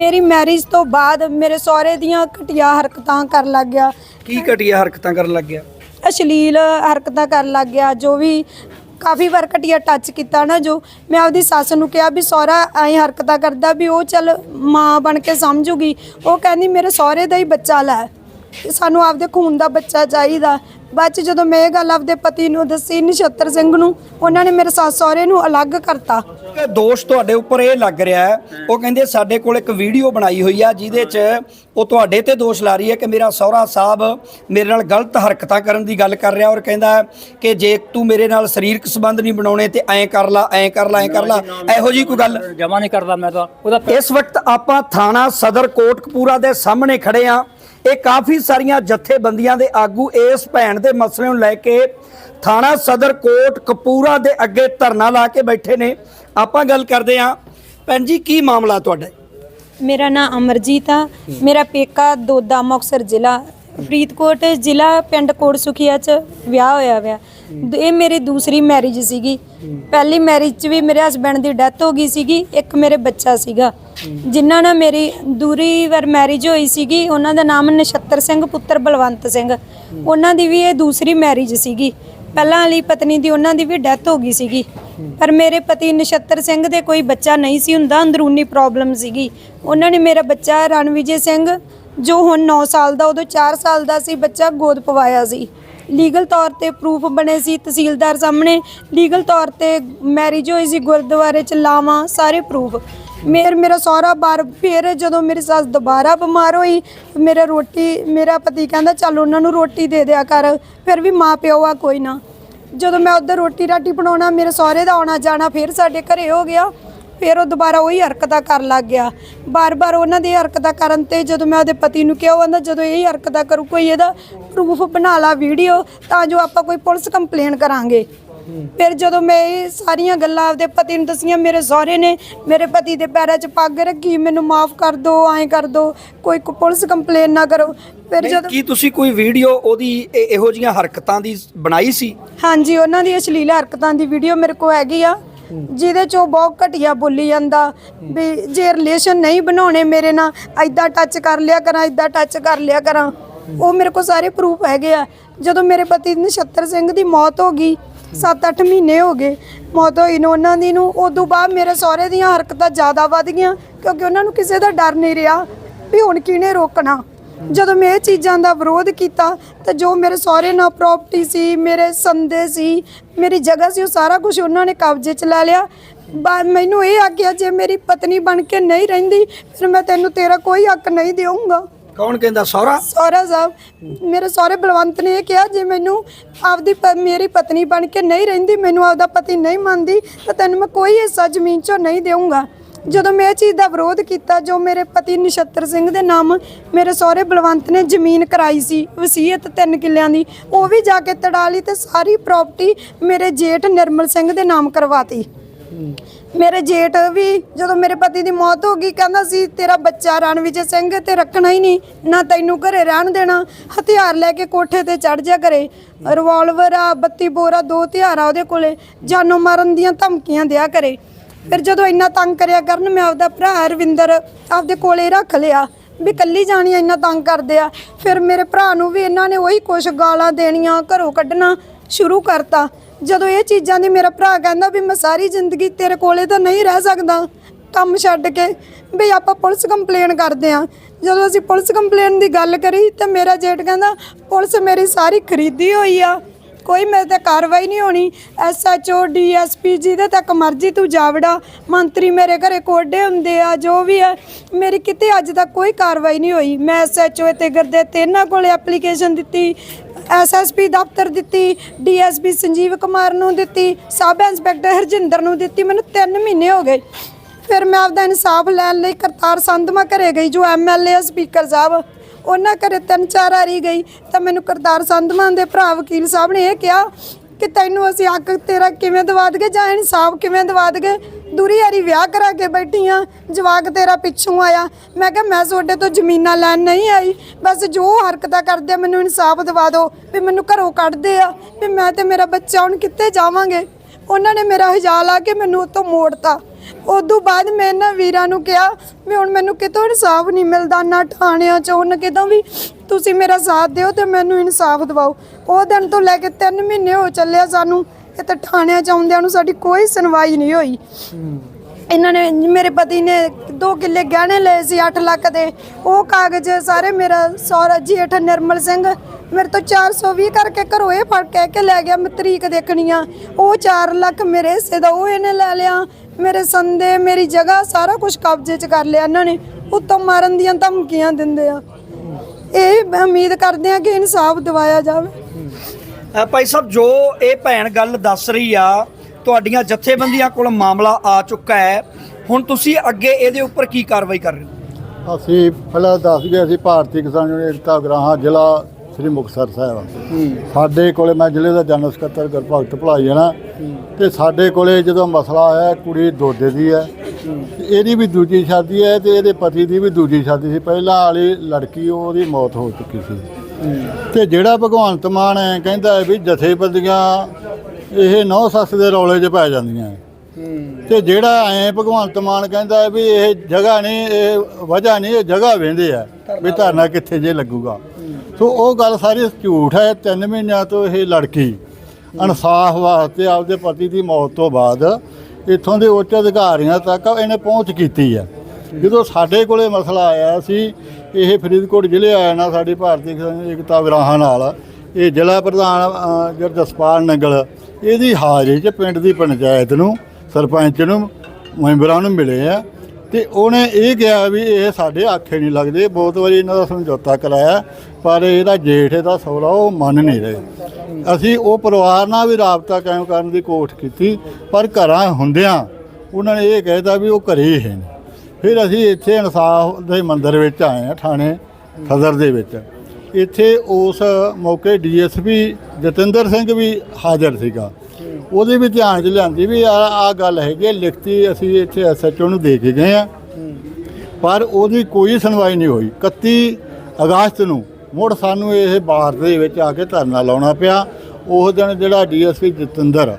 ਮੇਰੀ ਮੈਰਿਜ ਤੋਂ ਬਾਅਦ ਮੇਰੇ ਸਹੁਰੇ ਦੀਆਂ ਘਟੀਆ ਹਰਕਤਾਂ ਕਰਨ ਲੱਗ ਗਿਆ। ਕੀ ਘਟੀਆ ਹਰਕਤਾਂ ਕਰਨ ਲੱਗ ਗਿਆ? ਅਸ਼ਲੀਲ ਹਰਕਤਾਂ ਕਰਨ ਲੱਗ ਗਿਆ ਜੋ ਵੀ ਕਾਫੀ ਵਾਰ ਘਟੀਆ ਟੱਚ ਕੀਤਾ ਨਾ ਜੋ। ਮੈਂ ਆਪਦੀ ਸੱਸ ਨੂੰ ਕਿਹਾ ਵੀ ਸਹੁਰਾ ਐਂ ਹਰਕਤਾਂ ਕਰਦਾ ਵੀ ਉਹ ਚੱਲ ਮਾਂ ਬਣ ਕੇ ਸਮਝੂਗੀ। ਉਹ ਕਹਿੰਦੀ ਮੇਰੇ ਸਹੁਰੇ ਦਾ ਹੀ ਬੱਚਾ ਲੈ। ਸਾਨੂੰ ਆਪਦੇ ਖੂਨ ਦਾ ਬੱਚਾ ਚਾਹੀਦਾ। ਬਾਅਦ ਚ ਜਦੋਂ ਮੈਂ ਇਹ ਗੱਲ ਆਪਦੇ ਪਤੀ ਨੂੰ ਦੱਸੀ ਨਛੱਤਰ ਸਿੰਘ ਨੂੰ ਉਹਨਾਂ ਨੇ ਮੇਰੇ ਸੱਸ ਸਹੁਰੇ ਨੂੰ ਅਲੱਗ ਕਰਤਾ। ਕਿ ਦੋਸ਼ ਤੁਹਾਡੇ ਉੱਪਰ ਇਹ ਲੱਗ ਰਿਹਾ ਹੈ ਉਹ ਕਹਿੰਦੇ ਸਾਡੇ ਕੋਲ ਇੱਕ ਵੀਡੀਓ ਬਣਾਈ ਹੋਈ ਆ ਜਿਹਦੇ 'ਚ ਉਹ ਤੁਹਾਡੇ ਤੇ ਦੋਸ਼ ਲਾ ਰਹੀ ਹੈ ਕਿ ਮੇਰਾ ਸਹੁਰਾ ਸਾਹਿਬ ਮੇਰੇ ਨਾਲ ਗਲਤ ਹਰਕਤਾਂ ਕਰਨ ਦੀ ਗੱਲ ਕਰ ਰਿਹਾ ਔਰ ਕਹਿੰਦਾ ਹੈ ਕਿ ਜੇ ਤੂੰ ਮੇਰੇ ਨਾਲ ਸਰੀਰਕ ਸੰਬੰਧ ਨਹੀਂ ਬਣਾਉਣੇ ਤੇ ਐਂ ਕਰ ਲਾ ਐਂ ਕਰ ਲਾ ਐਂ ਕਰ ਲਾ ਇਹੋ ਜੀ ਕੋਈ ਗੱਲ ਜਮਾ ਨਹੀਂ ਕਰਦਾ ਮੈਂ ਤਾਂ। ਉਹਦਾ ਇਸ ਵਕਤ ਆਪਾਂ ਥਾਣਾ ਸਦਰ ਕੋਟਕਪੂਰਾ ਦੇ ਸਾਹਮਣੇ ਖੜੇ ਆ। ਇਹ ਕਾਫੀ ਸਾਰੀਆਂ ਜਥੇਬੰਦੀਆਂ ਦੇ ਆਗੂ ਇਸ ਭੈਣ ਦੇ ਮਸਲੇ ਨੂੰ ਲੈ ਕੇ ਥਾਣਾ ਸਦਰ ਕੋਟ ਕਪੂਰਾ ਦੇ ਅੱਗੇ ਧਰਨਾ ਲਾ ਕੇ ਬੈਠੇ ਨੇ। ਆਪਾਂ ਗੱਲ ਕਰਦੇ ਆ ਭੈਣ ਜੀ, ਕੀ ਮਾਮਲਾ ਤੁਹਾਡਾ? ਮੇਰਾ ਨਾਮ ਅਮਰਜੀਤ ਆ। ਮੇਰਾ ਪੇਕਾ ਦੋਦਾ ਮੁਕਤਸਰ ਜ਼ਿਲ੍ਹਾ ਫਰੀਦਕੋਟ ਜ਼ਿਲ੍ਹਾ ਪਿੰਡ ਕੋਟ ਸੁਖੀਆ ਚ ਵਿਆਹ ਹੋਇਆ ਵਿਆ ਇਹ ਮੇਰੀ ਦੂਸਰੀ ਮੈਰਿਜ ਸੀਗੀ। ਪਹਿਲੀ ਮੈਰਿਜ ਚ ਵੀ ਮੇਰੇ ਹਸਬੰਡ ਦੀ ਡੈਥ ਹੋ ਗਈ ਸੀਗੀ, ਇੱਕ ਮੇਰੇ ਬੱਚਾ ਸੀਗਾ। ਜਿਨ੍ਹਾਂ ਨਾਲ ਮੇਰੀ ਦੂਰੀ ਵਾਰ ਮੈਰਿਜ ਹੋਈ ਸੀਗੀ, ਉਹਨਾਂ ਦਾ ਨਾਮ ਨਛੱਤਰ ਸਿੰਘ, ਪੁੱਤਰ ਬਲਵੰਤ ਸਿੰਘ। ਉਹਨਾਂ ਦੀ ਵੀ ਇਹ ਦੂਸਰੀ ਮੈਰਿਜ ਸੀਗੀ। ਪਹਿਲਾਂ ਵਾਲੀ ਪਤਨੀ ਦੀ ਉਹਨਾਂ ਦੀ ਵੀ ਡੈਥ ਹੋ ਗਈ ਸੀਗੀ। ਪਰ ਮੇਰੇ ਪਤੀ ਨਛੱਤਰ ਸਿੰਘ ਦੇ ਕੋਈ ਬੱਚਾ ਨਹੀਂ ਸੀ ਹੁੰਦਾ, ਅੰਦਰੂਨੀ ਪ੍ਰੋਬਲਮ ਸੀਗੀ। ਉਹਨਾਂ ਨੇ ਮੇਰਾ ਬੱਚਾ ਰਣਵਿਜੇ ਸਿੰਘ, ਜੋ ਹੁਣ 9 ਸਾਲ ਦਾ, ਉਦੋਂ 4 ਸਾਲ ਦਾ ਸੀ, ਬੱਚਾ ਗੋਦ ਪਵਾਇਆ ਸੀ। ਲੀਗਲ ਤੌਰ ਤੇ ਪ੍ਰੂਫ ਬਣੇ ਸੀ ਤਹਿਸੀਲਦਾਰ ਸਾਹਮਣੇ, ਲੀਗਲ ਤੌਰ ਤੇ ਮੈਰਿਜ ਹੋਈ ਸੀ, ਗੁਰਦੁਆਰੇ ਚ ਲਾਵਾਂ, ਸਾਰੇ ਪ੍ਰੂਫ ਮੇਰ ਮੇਰਾ ਸਹੁਰਾ ਬਾਰ ਫਿਰ ਜਦੋਂ ਮੇਰੀ ਸੱਸ ਦੁਬਾਰਾ ਬਿਮਾਰ ਹੋਈ, ਮੇਰਾ ਰੋਟੀ, ਮੇਰਾ ਪਤੀ ਕਹਿੰਦਾ, ਚੱਲ ਉਹਨਾਂ ਨੂੰ ਰੋਟੀ ਦੇ ਦਿਆ ਕਰ, ਫਿਰ ਵੀ ਮਾਂ ਪਿਓ ਆ, ਕੋਈ ਨਾ। ਜਦੋਂ ਮੈਂ ਉੱਧਰ ਰੋਟੀ ਰਾਟੀ ਬਣਾਉਣਾ, ਮੇਰੇ ਸਹੁਰੇ ਦਾ ਆਉਣਾ ਜਾਣਾ ਫਿਰ ਸਾਡੇ ਘਰੇ ਹੋ ਗਿਆ। ਫਿਰ ਉਹ ਦੁਬਾਰਾ ਉਹੀ ਹਰਕਤਾਂ ਕਰਨ ਲੱਗ ਗਿਆ। ਬਾਰ-ਬਾਰ ਉਹਨਾਂ ਦੀ ਹਰਕਤਾਂ ਕਰਨ ਤੇ ਜਦੋਂ ਮੈਂ ਉਹਦੇ ਪਤੀ ਨੂੰ ਕਿਹਾ ਉਹ ਕਹਿੰਦਾ ਜਦੋਂ ਇਹ ਹਰਕਤਾਂ ਕਰੂ ਕੋਈ ਇਹਦਾ ਪ੍ਰੂਫ ਬਣਾ ਲਾ ਵੀਡੀਓ ਤਾਂ ਜੋ ਆਪਾਂ ਕੋਈ ਪੁਲਿਸ ਕੰਪਲੇਨ ਕਰਾਂਗੇ। ਫਿਰ ਜਦੋਂ ਮੈਂ ਇਹ ਸਾਰੀਆਂ ਗੱਲਾਂ ਆਪਦੇ ਪਤੀ ਨੂੰ ਦੱਸੀਆਂ ਮੇਰੇ ਸਹੁਰੇ ਨੇ ਮੇਰੇ ਪਤੀ ਦੇ ਪੈਰਾਂ 'ਚ ਪੱਗ ਰੱਖੀ ਮੈਨੂੰ ਮਾਫ ਕਰ ਦਿਓ ਐਂ ਕਰ ਦਿਓ ਕੋਈ ਕੋ- ਪੁਲਿਸ ਕੰਪਲੇਨ ਨਾ ਕਰੋ। ਫਿਰ ਨਹੀਂ, ਜਦੋਂ ਕੀ ਤੁਸੀਂ ਕੋਈ ਵੀਡੀਓ ਉਹਦੀ ਇਹ- ਇਹੋ ਜੀਆਂ ਹਰਕਤਾਂ ਦੀ ਬਣਾਈ ਸੀ? ਹਾਂਜੀ ਉਹਨਾਂ ਦੀ ਅਸ਼ਲੀਲ ਹਰਕਤਾਂ ਦੀ ਵੀਡੀਓ ਮੇਰੇ ਕੋਲ ਹੈਗੀ ਆ। ਜਿਹਦੇ ਚ ਉਹ ਬਹੁਤ ਘਟੀਆ ਬੋਲੀ ਜਾਂਦਾ, ਵੀ ਜੇ ਰਿਲੇਸ਼ਨ ਨਹੀਂ ਬਣਾਉਣੇ ਮੇਰੇ ਨਾਲ ਐਦਾਂ ਟੱਚ ਕਰ ਲਿਆ ਕਰਾਂ ਐਦਾਂ ਟੱਚ ਕਰ ਲਿਆ ਕਰਾਂ, ਉਹ ਮੇਰੇ ਕੋਲ ਸਾਰੇ ਪ੍ਰੂਫ ਹੈਗੇ ਆ। ਜਦੋਂ ਮੇਰੇ ਪਤੀ ਨਛੱਤਰ ਸਿੰਘ ਦੀ ਮੌਤ ਹੋ ਗਈ 7-8 ਮਹੀਨੇ ਹੋ ਗਏ, ਮੌਤ ਹੋਈ ਨੂੰ, ਉਹਨਾਂ ਦੀ ਨੂੰ, ਉਦੋਂ ਬਾਅਦ ਮੇਰੇ ਸਹੁਰੇ ਦੀਆਂ ਹਰਕਤਾਂ ਜ਼ਿਆਦਾ ਵੱਧ ਗਈਆਂ, ਕਿਉਂਕਿ ਉਹਨਾਂ ਨੂੰ ਕਿਸੇ ਦਾ ਡਰ ਨਹੀਂ ਰਿਹਾ, ਵੀ ਹੁਣ ਕਿਹਨੇ ਰੋਕਣਾ। ਜਦੋਂ ਮੈਂ ਇਹ ਚੀਜ਼ਾਂ ਦਾ ਵਿਰੋਧ ਕੀਤਾ ਤਾਂ ਜੋ ਮੇਰੇ ਸਹੁਰੇ ਨਾਲ ਪ੍ਰਾਪਰਟੀ ਸੀ ਮੇਰੇ ਸੰਦੇ ਸੀ ਮੇਰੀ ਜਗ੍ਹਾ ਸੀ ਉਹ ਸਾਰਾ ਕੁਝ ਉਹਨਾਂ ਨੇ ਕਬਜ਼ੇ 'ਚ ਲੈ ਲਿਆ। ਬਾ ਮੈਨੂੰ ਇਹ ਆਖਿਆ ਜੇ ਮੇਰੀ ਪਤਨੀ ਬਣ ਕੇ ਨਹੀਂ ਰਹਿੰਦੀ ਫਿਰ ਮੈਂ ਤੈਨੂੰ ਤੇਰਾ ਕੋਈ ਹੱਕ ਨਹੀਂ ਦੇਵਾਂਗਾ ਕੌਣ ਕਹਿੰਦਾ ਸਹੁਰਾ? ਸਹੁਰਾ ਸਾਹਿਬ ਮੇਰੇ ਸਹੁਰੇ ਬਲਵੰਤ ਨੇ ਇਹ ਕਿਹਾ ਜੇ ਮੈਨੂੰ ਆਪਦੀ ਪ- ਮੇਰੀ ਪਤਨੀ ਬਣ ਕੇ ਨਹੀਂ ਰਹਿੰਦੀ ਮੈਨੂੰ ਆਪਦਾ ਪਤੀ ਨਹੀਂ ਮੰਨਦੀ ਤਾਂ ਤੈਨੂੰ ਮੈਂ ਕੋਈ ਹਿੱਸਾ ਜ਼ਮੀਨ 'ਚੋਂ ਨਹੀਂ ਦੇਵਾਂਗਾ ਜਦੋਂ ਮੈਂ ਇਹ ਚੀਜ਼ ਦਾ ਵਿਰੋਧ ਕੀਤਾ, ਜੋ ਮੇਰੇ ਪਤੀ ਨਛੱਤਰ ਸਿੰਘ ਦੇ ਨਾਮ ਮੇਰੇ ਸਹੁਰੇ ਬਲਵੰਤ ਨੇ ਜ਼ਮੀਨ ਕਰਾਈ ਸੀ, ਵਸੀਅਤ ਤਿੰਨ ਕਿੱਲਿਆਂ ਦੀ, ਉਹ ਵੀ ਜਾ ਕੇ ਤੜਾ ਲਈ ਤੇ ਸਾਰੀ ਪ੍ਰਾਪਰਟੀ ਮੇਰੇ ਜੇਠ ਨਿਰਮਲ ਸਿੰਘ ਦੇ ਨਾਮ ਕਰਵਾਤੀ। ਮੇਰੇ ਜੇਠ ਵੀ ਜਦੋਂ ਮੇਰੇ ਪਤੀ ਦੀ ਮੌਤ ਹੋ ਗਈ, ਕਹਿੰਦਾ ਸੀ, ਤੇਰਾ ਬੱਚਾ ਰਣਵਿਜੇ ਸਿੰਘ ਤੇ ਰੱਖਣਾ ਹੀ ਨਹੀਂ, ਨਾ ਤੈਨੂੰ ਘਰੇ ਰਹਿਣ ਦੇਣਾ, ਹਥਿਆਰ ਲੈ ਕੇ ਕੋਠੇ ਤੇ ਚੜ ਜਾ ਕਰੇ ਰਿਵਾਲਵਰ ਆ 32 ਬੋਰਾ ਦੋ ਹਥਿਆਰ ਆ ਉਹਦੇ ਕੋਲੇ, ਜਾਨੋਂ ਮਾਰਨ ਦੀਆਂ ਧਮਕੀਆਂ ਦਿਆ ਕਰੇ ਫਿਰ ਜਦੋਂ ਇੰਨਾ ਤੰਗ ਕਰਿਆ ਕਰਨ, ਮੈਂ ਆਪਦਾ ਭਰਾ ਰਵਿੰਦਰ ਆਪਦੇ ਕੋਲੇ ਰੱਖ ਲਿਆ। ਵੀ ਕੱਲੀ ਜਾਣੀ ਇੰਨਾ ਤੰਗ ਕਰਦੇ ਆ। ਫਿਰ ਮੇਰੇ ਭਰਾ ਨੂੰ ਵੀ ਇਹਨਾਂ ਨੇ ਉਹੀ ਕੁਛ ਗਾਲਾਂ ਦੇਣੀਆਂ, ਘਰੋਂ ਕੱਢਣਾ ਸ਼ੁਰੂ ਕਰਤਾ। ਜਦੋਂ ਇਹ ਚੀਜ਼ਾਂ ਦੀ ਮੇਰਾ ਭਰਾ ਕਹਿੰਦਾ ਵੀ ਮੈਂ ਸਾਰੀ ਜ਼ਿੰਦਗੀ ਤੇਰੇ ਕੋਲੇ ਤਾਂ ਨਹੀਂ ਰਹਿ ਸਕਦਾ, ਕੰਮ ਛੱਡ ਕੇ, ਵੀ ਆਪਾਂ ਪੁਲਿਸ ਕੰਪਲੇਨ ਕਰਦੇ ਆ। ਜਦੋਂ ਅਸੀਂ ਪੁਲਿਸ ਕੰਪਲੇਨ ਦੀ ਗੱਲ ਕਰੀ, ਤਾਂ ਮੇਰਾ ਜੇਠ ਕਹਿੰਦਾ, ਪੁਲਿਸ ਮੇਰੀ ਸਾਰੀ ਖਰੀਦੀ ਹੋਈ ਆ। ਕੋਈ ਮੇਰੇ ਤੇ ਕਾਰਵਾਈ ਨਹੀਂ ਹੋਣੀ। ਐਸਐਚਓ ਡੀਐਸਪੀ ਜਿਹਦੇ ਤੱਕ ਮਰਜ਼ੀ ਤੂੰ ਜਾਵੜਾ। ਮੰਤਰੀ ਮੇਰੇ ਘਰੇ ਕੋਡੇ ਹੁੰਦੇ ਆ, ਜੋ ਵੀ ਹੈ ਮੇਰੀ ਕਿਤੇ ਅੱਜ ਤੱਕ ਕੋਈ ਕਾਰਵਾਈ ਨਹੀਂ ਹੋਈ। ਮੈਂ ਐਸਐਚਓ ਤੇ ਗਰਦੇ ਤੇ ਇਹਨਾਂ ਕੋਲੇ ਐਪਲੀਕੇਸ਼ਨ ਦਿੱਤੀ ਐਸਐਸਪੀ ਦਫ਼ਤਰ ਦਿੱਤੀ ਡੀਐਸਪੀ ਸੰਜੀਵ ਕੁਮਾਰ ਨੂੰ ਦਿੱਤੀ, ਸਬ ਇੰਸਪੈਕਟਰ ਹਰਜਿੰਦਰ ਨੂੰ ਦਿੱਤੀ, ਮੈਨੂੰ 3 ਮਹੀਨੇ ਹੋ ਗਏ। ਫਿਰ ਮੈਂ ਆਪਦਾ ਇਨਸਾਫ ਲੈਣ ਲਈ ਕਰਤਾਰ ਸੰਧਮਾ ਘਰੇ ਗਈ, ਜੋ ਐਮਐਲਏ ਆ ਸਪੀਕਰ ਸਾਹਿਬ। ਉਹਨਾਂ ਘਰੇ ਤਿੰਨ ਚਾਰ ਵਾਰੀ ਗਈ ਤਾਂ ਮੈਨੂੰ ਕਰਤਾਰ ਸੰਧਮਾ ਦੇ ਭਰਾ ਵਕੀਲ ਸਾਹਿਬ ਨੇ ਇਹ ਕਿਹਾ ਕਿ ਤੈਨੂੰ ਅਸੀਂ ਹੱਕ ਤੇਰਾ ਕਿਵੇਂ ਦਵਾ ਦਗੇ ਜਾਂ ਇਨਸਾਫ ਕਿਵੇਂ ਦਵਾ ਦਗੇ ਦੂਰੀ ਹਰੀ ਵਿਆਹ ਕਰਾ ਕੇ ਬੈਠੀ ਆ, ਜਵਾਕ ਤੇਰਾ ਪਿੱਛੋਂ ਆਇਆ। ਮੈਂ ਕਿਹਾ, ਮੈਂ ਤੁਹਾਡੇ ਤੋਂ ਜ਼ਮੀਨਾਂ ਲੈਣ ਨਹੀਂ ਆਈ। ਬਸ ਜੋ ਹਰਕਤਾਂ ਕਰਦੇ ਮੈਨੂੰ ਇਨਸਾਫ ਦਵਾ ਦਿਓ। ਵੀ ਮੈਨੂੰ ਘਰੋਂ ਕੱਢਦੇ ਆ। ਵੀ ਮੈਂ ਤੇ ਮੇਰਾ ਬੱਚਾ ਹੁਣ ਕਿੱਥੇ ਜਾਵਾਂਗੇ? ਉਹਨਾਂ ਨੇ ਮੇਰਾ ਹਜਾ ਲਾ ਕੇ ਮੈਨੂੰ ਉੱਥੋਂ ਮੋੜਤਾ। ਉਦੋਂ ਬਾਅਦ ਮੈਂ ਇਹਨਾਂ ਵੀਰਾਂ ਨੂੰ ਕਿਹਾ, ਵੀ ਹੁਣ ਮੈਨੂੰ ਕਿਤੋਂ ਇਨਸਾਫ ਨਹੀਂ ਮਿਲਦਾ, ਨਾ ਥਾਣਿਆਂ ਚੋਂ, ਨਾ ਕਿਤੋਂ ਵੀ ਤੁਸੀਂ ਮੇਰਾ ਸਾਥ ਦਿਓ ਤੇ ਮੈਨੂੰ ਇਨਸਾਫ ਦਿਵਾਓ। ਉਹ ਦਿਨ ਤੋਂ ਲੈ ਕੇ 3 ਮਹੀਨੇ ਹੋ ਚੱਲਿਆ ਸਾਨੂੰ, ਇੱਥੇ ਥਾਣਿਆਂ ਚ ਆਉਂਦਿਆਂ ਨੂੰ ਸਾਡੀ ਕੋਈ ਸੁਣਵਾਈ ਨਹੀਂ ਹੋਈ। ਇਹਨਾਂ ਨੇ ਮੇਰੇ ਪਤੀ ਨੇ 2 ਕਿੱਲੇ ਗਹਿਣੇ ਲਏ ਸੀ 8 ਲੱਖ ਦੇ। ਉਹ ਕਾਗਜ਼ ਸਾਰੇ ਮੇਰਾ ਸਹੁਰਾ ਜੇਠ ਨਿਰਮਲ ਸਿੰਘ ਮੇਰੇ ਤੋਂ 420 ਕਰਕੇ ਘਰੋਂ ਇਹ ਫੜ ਕਹਿ ਕੇ ਲੈ ਗਿਆ ਮੈਂ ਤਰੀਕ ਦੇਖਣੀ ਆ। ਉਹ 4 ਲੱਖ ਮੇਰੇ ਹਿੱਸੇ ਦਾ ਉਹ ਇਹਨੇ ਲੈ ਲਿਆ। ਮੇਰੇ ਸੰਦੇ, ਮੇਰੀ ਜਗ੍ਹਾ ਸਾਰਾ ਕੁਝ ਕਬਜ਼ੇ 'ਚ ਕਰ ਲਿਆ ਇਹਨਾਂ ਨੇ। ਉੱਤੋਂ ਮਾਰਨ ਦੀਆਂ ਧਮਕੀਆਂ ਦਿੰਦੇ ਆ। ਇਹ ਉਮੀਦ ਕਰਦੇ ਆ ਕਿ ਇਨਸਾਫ ਦਿਵਾਇਆ ਜਾਵੇ। ਭਾਈ ਸਾਹਿਬ, ਜੋ ਇਹ ਭੈਣ ਗੱਲ ਦੱਸ ਰਹੀ ਆ ਤੁਹਾਡੀਆਂ ਜਥੇਬੰਦੀਆਂ ਕੋਲ ਮਾਮਲਾ ਆ ਚੁੱਕਾ ਹੈ। ਹੁਣ ਤੁਸੀਂ ਅੱਗੇ ਇਹਦੇ ਉੱਪਰ ਕੀ ਕਾਰਵਾਈ ਕਰ ਰਹੇ ਹੋ? ਅਸੀਂ ਪਹਿਲਾਂ ਦੱਸ ਗਏ ਅਸੀਂ ਭਾਰਤੀ ਕਿਸਾਨ ਯੂਨੀਅਨ ਗ੍ਰਾਹਾਂ ਜ਼ਿਲ੍ਹਾ ਸ੍ਰੀ ਮੁਕਤਸਰ ਸਾਹਿਬ ਸਾਡੇ ਕੋਲੇ ਮੈਂ ਜ਼ਿਲ੍ਹੇ ਦਾ ਜਨਰਲ ਸਕੱਤਰ ਗੁਰਭਗਤ ਭਲਾਈ ਹੈ ਨਾ। ਤੇ ਸਾਡੇ ਕੋਲੇ ਜਦੋਂ ਮਸਲਾ ਆਇਆ ਕੁੜੀ ਦੋਦੇ ਦੀ ਹੈ। ਇਹਦੀ ਵੀ ਦੂਜੀ ਸ਼ਾਦੀ ਹੈ ਤੇ ਇਹਦੇ ਪਤੀ ਦੀ ਵੀ ਦੂਜੀ ਸ਼ਾਦੀ ਸੀ। ਪਹਿਲਾਂ ਵਾਲੀ ਲੜਕੀ ਉਹਦੀ ਮੌਤ ਹੋ ਚੁੱਕੀ ਸੀ। ਤੇ ਜਿਹੜਾ ਭਗਵੰਤ ਮਾਨ ਹੈ ਕਹਿੰਦਾ ਹੈ ਵੀ ਜਥੇਬੰਦੀਆਂ ਇਹ ਨੌ ਸੱਸ ਦੇ ਰੌਲੇ 'ਚ ਪੈ ਜਾਂਦੀਆਂ। ਹੈ। ਤੇ ਜਿਹੜਾ ਐ ਭਗਵੰਤ ਮਾਨ ਕਹਿੰਦਾ ਹੈ ਵੀ ਇਹ ਜਗ੍ਹਾ ਨਹੀਂ ਇਹ ਵਜ੍ਹਾ ਨਹੀਂ ਇਹ ਜਗ੍ਹਾ ਵੇਂਦੇ ਆ ਵੀ ਧਰਨਾ ਕਿੱਥੇ ਜੇ ਲੱਗੂਗਾ। ਸੋ ਉਹ ਗੱਲ ਸਾਰੀ ਝੂਠ ਹੈ ਤਿੰਨ ਮਹੀਨਿਆਂ ਤੋਂ ਇਹ ਲੜਕੀ ਇਨਸਾਫ ਵਾਸਤੇ ਆਪਦੇ ਪਤੀ ਦੀ ਮੌਤ ਤੋਂ ਬਾਅਦ ਇੱਥੋਂ ਦੇ ਉੱਚ ਅਧਿਕਾਰੀਆਂ ਤੱਕ ਇਹਨੇ ਪਹੁੰਚ ਕੀਤੀ ਹੈ। ਜਦੋਂ ਸਾਡੇ ਕੋਲੇ ਮਸਲਾ ਆਇਆ ਸੀ ਇਹ ਫਰੀਦਕੋਟ ਜ਼ਿਲ੍ਹੇ ਆਇਆ ਨਾ ਸਾਡੀ ਭਾਰਤੀ ਏਕਤਾ ਵਿਰਾਹਾਂ ਨਾਲ ਇਹ ਜ਼ਿਲ੍ਹਾ ਪ੍ਰਧਾਨ ਅ, ਜਸਪਾਲ ਨੰਗਲ ਇਹਦੀ ਹਾਜ਼ਰੀ 'ਚ ਪਿੰਡ ਦੀ ਪੰਚਾਇਤ ਨੂੰ ਸਰਪੰਚ ਨੂੰ ਮੈਂਬਰਾਂ ਨੂੰ ਮਿਲੇ ਆ ਤੇ ਉਹਨੇ ਇਹ ਕਿਹਾ ਵੀ ਇਹ ਸਾਡੇ ਆਖੇ ਨਹੀਂ ਲੱਗਦੇ ਬਹੁਤ ਵਾਰੀ ਇਹਨਾਂ ਦਾ ਸਮਝੌਤਾ ਕਰਾਇਆ ਪਰ ਇਹਦਾ ਜੇਠ ਇਹਦਾ ਸਹੁਰਾ ਉਹ ਮੰਨ ਨਹੀਂ ਰਹੇ। ਅਸੀਂ ਉਹ ਪਰਿਵਾਰ ਨਾਲ ਵੀ ਰਾਬਤਾ ਕਾਇਮ ਕਰਨ ਦੀ ਕੋਸ਼ਿਸ਼ ਕੀਤੀ ਪਰ ਘਰਾਂ ਹੁੰਦਿਆਂ ਉਹਨਾਂ ਨੇ ਇਹ ਕਹਿਤਾ ਵੀ ਉਹ ਘਰੇ ਹੀ ਹਨ ਫਿਰ ਅਸੀਂ ਇੱਥੇ ਇਨਸਾਫ ਦੇ ਮੰਦਰ ਵਿੱਚ ਆਏ ਆ ਥਾਣੇ ਸਦਰ ਦੇ ਵਿੱਚ। ਇੱਥੇ ਉਸ ਮੌਕੇ ਡੀਐਸਪੀ ਜਤਿੰਦਰ ਸਿੰਘ ਵੀ ਹਾਜ਼ਰ ਸੀਗਾ। ਉਹਦੇ ਵੀ ਧਿਆਨ 'ਚ ਲਿਆਂਦੀ ਵੀ ਆ ਆ ਗੱਲ ਹੈਗੀ ਹੈ, ਲਿਖਤੀ ਅਸੀਂ ਇੱਥੇ ਐਸਐਚਓ ਨੂੰ ਦੇ ਕੇ ਗਏ ਆ। ਪਰ ਉਹਦੀ ਕੋਈ ਸੁਣਵਾਈ ਨਹੀਂ ਹੋਈ। 31 ਅਗਸਤ ਨੂੰ ਮੁੜ ਸਾਨੂੰ ਇਹ ਬਾਰ ਦੇ ਵਿੱਚ ਆ ਕੇ ਧਰਨਾ ਲਾਉਣਾ ਪਿਆ। ਉਸ ਦਿਨ ਜਿਹੜਾ ਡੀਐਸਪੀ ਜਤਿੰਦਰ